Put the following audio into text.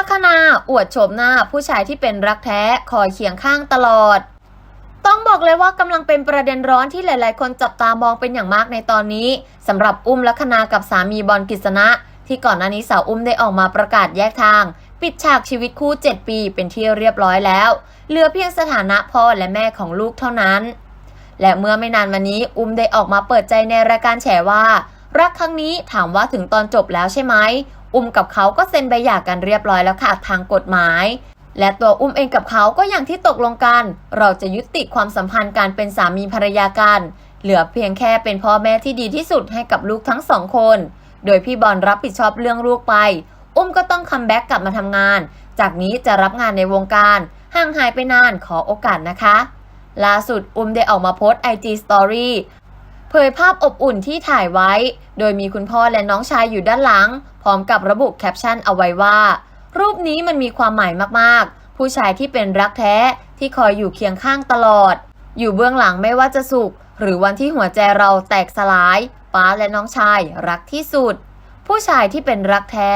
ลัคนาอวดโฉมหน้าผู้ชายที่เป็นรักแท้คอยเคียงข้างตลอด ต้องบอกเลยว่ากำลังเป็นประเด็นร้อนที่หลาย ๆ คนจับตามองเป็นอย่างมากในตอนนี้สำหรับอุ้มลัคนากับสามีบอลกฤษณะ ที่ก่อนหน้านี้สาวอุ้มได้ออกมาประกาศแยกทาง ปิดฉากชีวิตคู่ 7 ปีเป็นที่เรียบร้อยแล้ว เหลือเพียงสถานะพ่อและแม่ของลูกเท่านั้น และเมื่อไม่นานมานี้อุ้มได้ออกมาเปิดใจในรายการแฉว่า รักครั้งนี้ถามว่าถึงตอนจบแล้วใช่ไหมอุ้มกับเขาก็เซ็นใบหย่ากันเรียบร้อยแล้วค่ะทางกฎหมาย และตัวอุ้มเองกับเขาก็อย่างที่ตกลงกัน เราจะยุติความสัมพันธ์การเป็นสามีภรรยากัน เหลือเพียงแค่เป็นพ่อแม่ที่ดีที่สุดให้กับลูกทั้งสองคน โดยพี่บอลรับผิดชอบเรื่องลูกไป อุ้มก็ต้องคัมแบ็กกลับมาทำงาน จากนี้จะรับงานในวงการ ห่างหายไปนานขอโอกาสนะคะล่าสุดอุ้มได้ออกมาโพสต์ IG Story เผยภาพอบอุ่นที่ถ่ายไว้ โดยมีคุณพ่อและน้องชายอยู่ด้านหลัง พร้อมกับระบุแคปชั่นเอาไว้ว่า รูปนี้มันมีความหมายมากๆ ผู้ชายที่เป็นรักแท้ที่คอยอยู่เคียงข้างตลอด อยู่เบื้องหลังไม่ว่าจะสุข หรือวันที่หัวใจเราแตกสลาย ป้าและน้องชายรักที่สุด ผู้ชายที่เป็นรักแท้